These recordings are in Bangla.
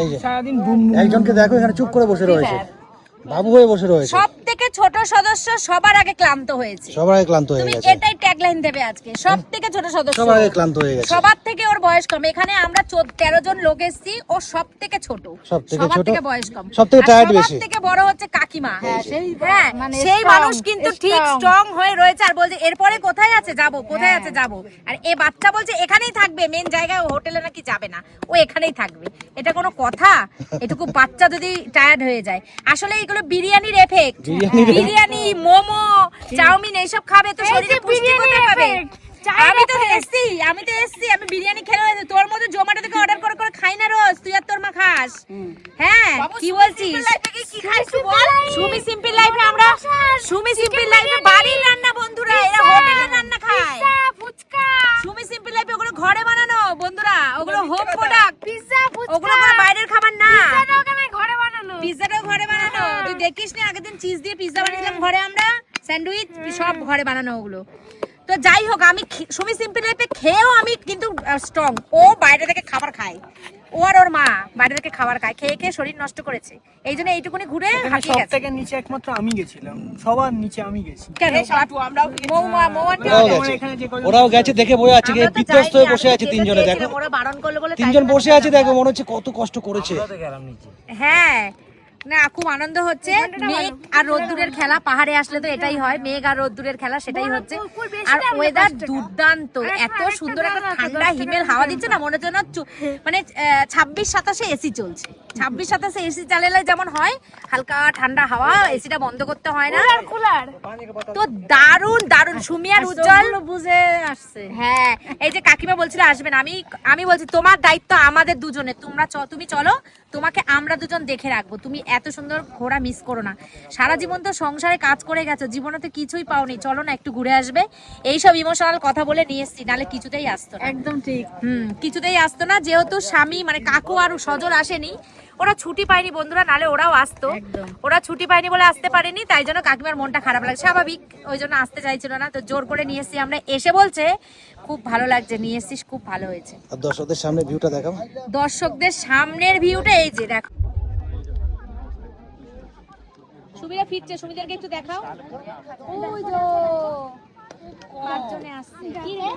এই যে একজনকে দেখো এখানে চুপ করে বসে রয়েছে। বাবু হয়ে বসে রয়েছে। ছোট সদস্য সবার আগে ক্লান্ত হয়েছে। সবাই ক্লান্ত হয়ে গেছে। এটাই ট্যাগলাইন দেবে আজকে। সব থেকে ছোট সদস্য। সবার আগে ক্লান্ত হয়ে গেছে। সবার থেকে ওর বয়স কম। এখানে আমরা তেরো জন লোক এসেছি। ও সব থেকে ছোট। সব থেকে সবার ছোট, থেকে বয়স কম। সব থেকে আর tired সবার থেকে বড় হচ্ছে কাকিমা। হ্যাঁ সেই মানে সেই মানুষ কিন্তু ঠিক স্ট্রং হয়ে রয়েছে। আর বলছে এরপরে কোথায় আছে? যাব কোথায় আছে? যাব। আর এ বাচ্চা বলছে এখানেই থাকবে। মেন জায়গায় ও হোটেলে নাকি যাবে না। ও এখানেই থাকবে। এটা কোনো কথা? এটুকু বাচ্চা যদি টায়ার্ড হয়ে যায়। আসলে এগুলো বিরিয়ানির effect effect। Biryani momo chow mein এইসব খাবে তো শরীরে পুষ্টি কোথায় পাবে? আমি তো এসছি আমি তো এসছি আমি বিরিয়ানি খেলে হয়েছে তোর মধ্যে জোম্যাটো থেকে অর্ডার করে করে খাই না রোজ তুই আর তোর মা খাস। হ্যাঁ কি বলছিস? সুমি সিম্পল লাইফে আমরা সুমি সিম্পল লাইফে বাড়ির রান্না বন্ধুরা এরা হোটেলের রান্না খায়। ফুচকা। সুমি সিম্পল লাইফে ওগুলো ঘরে বানানো বন্ধুরা ওগুলো হোম প্রোডাক্ট ফুচকা ওগুলো কোনো বাইরের খাবার না পিজ্জাটাও ওখানে ঘরে বানানো পিৎজাটাও ঘরে বানানো তুই দেখিস নি? আগের দিন চিজ দিয়ে পিৎজা বানিয়েছিলাম ঘরে আমরা স্যান্ডউইচ সব ঘরে বানানো ওগুলো। তো যাই হোক আমি সুমি সিম্পল লাইফে খেয়েও আমি কিন্তু স্ট্রং ও বাইরে থেকে খাবার খায়। ও আর ওর মা বাইরে থেকে খাবার খায়। খেয়ে খেয়ে শরীর নষ্ট করেছে। এই জন্য এইটুকুনি ঘুরে গেছে। থেকে নিচে একমাত্র আমি গেছিলাম। সবার নিচে আমি গেছি। কেন? মৌমা মৌমাটি ওরাও গেছে। এখানে যে কজন- ওরাও গেছে দেখে বয়ে আছে বিধ্বস্ত হয়ে বসে আছে তিনজনে দেখো। ওরা বারণ করল বলে তিনজন বসে আছে দেখো মনে হচ্ছে কত কষ্ট করেছে। হ্যাঁ। না খুব আনন্দ হচ্ছে। মেঘ আর রোদ্দুরের খেলা পাহাড়ে আসলে তো এটাই হয় মেঘ আর রোদ্দুরের খেলা সেটাই হচ্ছে। আর ওয়েদার দুর্দান্ত এত সুন্দর একটা ঠান্ডা হিমেল হাওয়া দিচ্ছে না মনে হচ্ছে না মানে ছাব্বিশ সাতাশে এসি চলছে। ছাব্বিশ সাতাশে এসি চালালে যেমন হয় হালকা ঠান্ডা হাওয়া এসিটা বন্ধ করতে হয় না। তো দারুণ দারুণ সুমি আর উজ্জ্বল বুঝে আসছে। হ্যাঁ এই যে কাকিমা বলছিল আসবেন আমি আমি বলছি তোমার দায়িত্ব আমাদের দুজনে তোমরা চ- তুমি চলো তোমাকে আমরা দুজন দেখে রাখব তুমি এত সুন্দর ঘোরা মিস করো না। সারা জীবন তো সংসারে কাজ করে গেছো জীবনে তো কিছুই পাওনি। চলো না একটু ঘুরে আসবে। এইসব ইমোশনাল কথা বলে নিয়ে এসছি নাহলে কিছুতেই আসতো না। একদম ঠিক। হুম কিছুতেই আসতো না যেহেতু স্বামী মানে কাকু আর সজল আসেনি ওরা ছুটি পায়নি বন্ধুরা নালে ওরাও আসতো। ওরা ছুটি পায়নি বলে আসতে পারেনি তাই জন্য কাকিমার মনটা খারাপ লাগে স্বাভাবিক ওই জন্য আসতে চাইছিল না। তো জোর করে নিয়ে এসছি আমরা। এসে বলছে খুব ভালো লাগছে নিয়ে এসছিস খুব ভালো হয়েছে। দর্শকদের সামনে ভিউটা দেখাও দর্শকদের সামনের ভিউটা এই যে দেখো। সুবিধা ফিরছে সুবিধাকে একটু দেখাও। ওই তো পাঁচজনে আসছে। কি রে?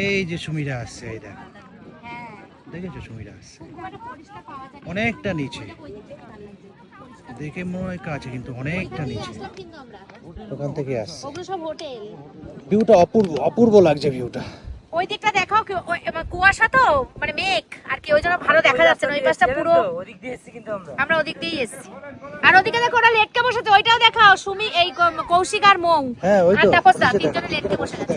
এই যে সুমিরা আসছে এই দেখো। হ্যাঁ। দেখেছ সুমিরা আসছে। অনেকটা নিচে। দেখে মনে হয় কাছে কিন্তু অনেকটা নিচে। ওখান থেকে আসছে। ওগুলো সব হোটেল। ভিউটা অপূর্ব অপূর্ব লাগছে ভিউটা। ওই দিকটা দেখাও কি- ওই- কুয়াশা তো মানে মেঘ আর কি ওই জন্য ভালো দেখা যাচ্ছে না ওই পাশটা পুরো আমরা। ওদিক দিয়েই এসেছি। আর ওদিকে দেখো ওরা লেটকে বসেছে ওইটাও দেখাও সুমি এই কৌশিক আর মৌ। হ্যাঁ ওই তো। তিনজনে লেটকে বসে আছে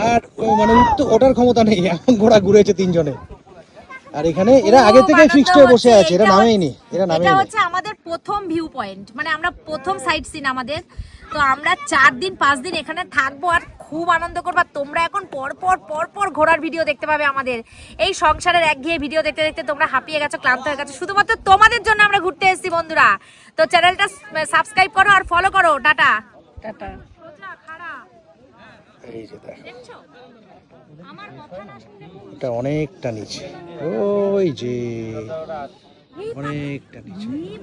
আর মানে উঠতে ওঠার ক্ষমতা নেই এমন ঘোড়া ঘুরেছে তিনজনে। আর এখানে এরা আগে থেকে ফিক্সড হয়ে বসে আছে এরা এটা নামেইনি এরা এটা হচ্ছে আমাদের প্রথম ভিউ পয়েন্ট মানে আমরা প্রথম সাইট সিন আমাদের। তো আমরা চার দিন পাঁচ দিন এখানে থাকব আর খুব আনন্দ করব। তোমরা এখন পর পর পর পর ঘোরার ভিডিও দেখতে পাবে আমাদের। এই সংসারের একঘেয়ে ভিডিও দেখতে দেখতে তোমরা হাঁপিয়ে গেছো ক্লান্ত হয়ে গেছো। শুধুমাত্র তোমাদের জন্য আমরা ঘুরতে এসেছি বন্ধুরা। তো চ্যানেলটা সাবস্ক্রাইব করো আর ফলো করো। টাটা। টাটা। এই যে দেখো। দেখছ? আমার কথা না শুনে এটা অনেকটা নিচে। ওই যে অনেকটা নিচে।